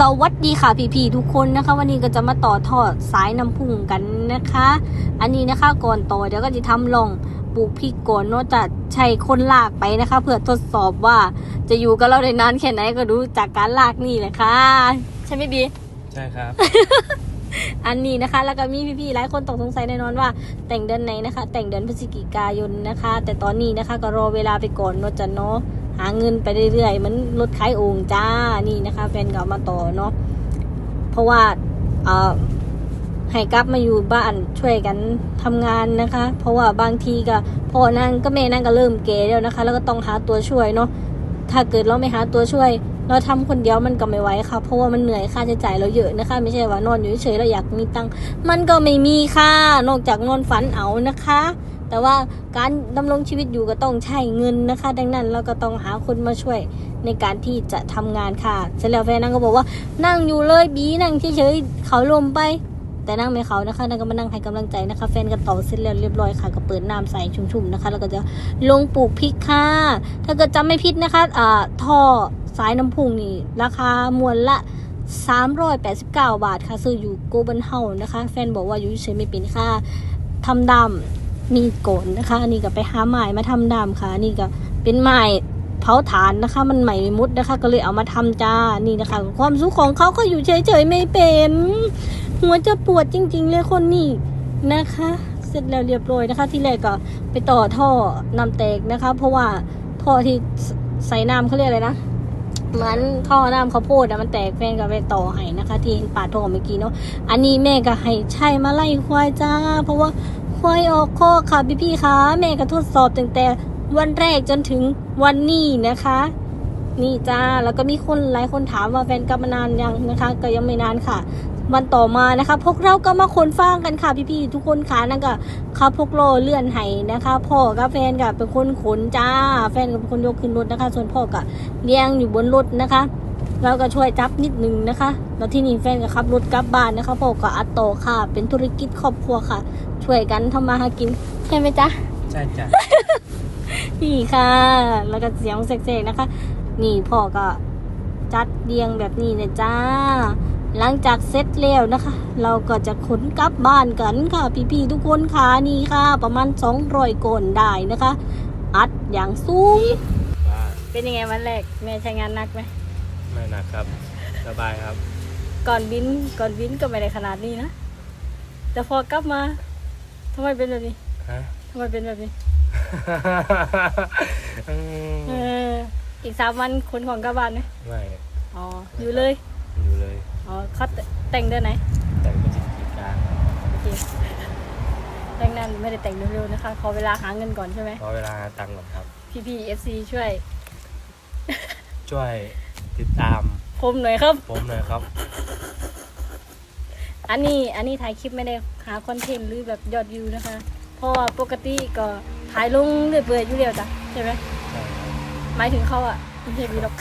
สวัสดีค่ะพี่ๆทุกคนนะคะ วันนี้ก็จะมาต่อทอดสายน้ำพุ่งกันนะคะ อันนี้นะคะก่อนต่อเดี๋ยวก็จะทำลองปลูกพริกก่อนเนาะจะใช้คนลากไปนะคะ เพื่อทดสอบว่าจะอยู่กับเราได้นานแค่ไหนก็ดูจากการลากนี่แหละค่ะ ใช่ไหมบีใช่ครับ อันนี้นะคะ แล้วก็มีพี่ๆหลายคนต้องสงสัยแน่นอนว่า แต่งเดือนไหนนะคะ แต่งเดือนพฤศจิกายนนะคะ แต่ตอนนี้นะคะก็รอเวลาไปก่อนเนาะจะเนาะ หาเงินไปเรื่อยๆมันรถขายโอ่งจ้านี่นะคะ แฟนก็เอามาต่อเนาะเพราะว่าเอ่อให้กลับมาอยู่บ้านช่วยกันทำงานนะคะ เพราะว่าบางทีก็พ่อนั่งก็แม่นั่งก็เริ่มเก๋แล้วนะคะ แล้วก็ต้องหาตัวช่วยเนาะถ้าเกิดเราไม่หาตัวช่วย เราทำคนเดียวมันก็ไม่ไหวค่ะ เพราะว่ามันเหนื่อยค่าใช้จ่ายเราเยอะนะคะ ไม่ใช่ว่านอนอยู่เฉยๆเราอยากมีตังค์มันก็ไม่มีค่ะนอกจากนอนฝันเอานะคะ แต่ว่าการดำรงชีวิตอยู่ก็ต้องใช้เงินนะคะ ดังนั้นเราก็ต้องหาคนมาช่วยในการที่จะทำงานค่ะ เสร็จแล้วแฟนนั่งก็บอกว่านั่งอยู่เลยบีนั่งเฉยๆเขาลมไป แต่นั่งไม่เขานะคะนั่งก็มานั่งให้กำลังใจนะคะ แฟนก็ต่อเสร็จแล้วเรียบร้อยค่ะก็เปิดน้ำใส่ชุ่มๆนะคะ แล้วก็จะลงปลูกพริกค่ะ ถ้าเกิดจำไม่ผิดนะคะอ่าท่อสายน้ำพุงนี่ราคามวลละ389 บาทค่ะ ซื้ออยู่โกเบนเฮานะคะ แฟนบอกว่าอยู่เฉยไม่เป็นค่ะทำดำ มีโกนนะคะ อันนี้ก็ไปหาไม้มาทำดำค่ะ นี่ก็เป็นไม้เผาถ่านนะคะ มันใหม่มุดนะคะ ก็เลยเอามาทำจ้า นี่นะคะ ความสุขของเขาก็อยู่เฉยๆไม่เป็น หัวจะปวดจริง ๆ เลยคนนี้นะคะ เสร็จแล้วเรียบร้อยนะคะ ที่แรกก็ไปต่อท่อน้ำแตกนะคะ เพราะว่าท่อที่ใส่น้ำเขาเรียกอะไรนะเหมือนท่อน้ำข้าวโพดอะมันแตกแฟนก็ไปต่อให้นะคะ ที่เห็นปาท่อเมื่อกี้เนาะอันนี้แม่ก็ให้ใช่มาไล่ควายจ้า เพราะว่า ควายออกคอค่ะพี่ๆคะแม่ก็ทดสอบตั้งแต่วันแรกจนถึงวันนี้นะคะ นี่จ้าแล้วก็มีคนหลายคนถามว่าแฟนกลับมานานยังนะคะ ก็ยังไม่นานค่ะ วันต่อมานะคะ พวกเราก็มาขนฟางกันค่ะพี่ๆทุกคนค่ะนั่นก็ขับพกโลเลื่อนไห้นะคะ พ่อกับแฟนก็เป็นคนขนจ้า แฟนก็เป็นคนยกขึ้นรถนะคะ ส่วนพ่อก็เลี้ยงอยู่บนรถนะคะเราก็ช่วยจับนิดนึงนะคะ แล้วที่นี่แฟนก็ขับรถกลับบ้านนะคะพ่อก็อัดโตอค่ะ เป็นธุรกิจครอบครัวค่ะ ช่วยกันทำมาหากิน ใช่ไหมจ๊ะ ใช่จ้ะ นี่ค่ะ แล้วก็เสียงเซ็กๆนะคะ นี่พ่อก็จัดเรียงแบบนี้นะจ้า หลังจากเสร็จแล้วนะคะ เราก็จะขนกลับบ้านกันค่ะ พี่ๆทุกคนค่ะนี่ค่ะ ประมาณ200กนได้นะคะ อัดอย่างสูงว่าเป็นยังไงวันแรกแม่ใช้งานหนักไหมไม่หนักครับ สบายครับ ก่อนบินก่อนบินก็ไม่ได้ขนาดนี้นะ แต่พอกลับมา ทำไมเป็นแบบนี้ฮะ ทำไมเป็นแบบนี้ อืมเออ อีกสามวันขนของกลับบ้านไหมไม่อ๋อ อยู่เลย อยู่เลย อ๋อเขาแต่งเดือนไหน แต่งพฤศจิกาโอเคดังนั้นไม่ได้แต่งเร็วๆนะคะ ขอเวลาหาเงินก่อนใช่ไหมขอเวลาหาตังค์ก่อนครับ พี่พี่เอฟซีช่วยช่วยติดตาม ผมหน่อยครับ ผมหน่อยครับ อันนี้อันนี้ถ่ายคลิปไม่ได้หาคอนเทนต์หรือแบบยอดวิวนะคะ เพราะว่าปกติก็ถ่ายลงเรื่อยๆอยู่เดียวจ้ะใช่ไหมหมายถึงเขาอะไม่ใช่วีล็อก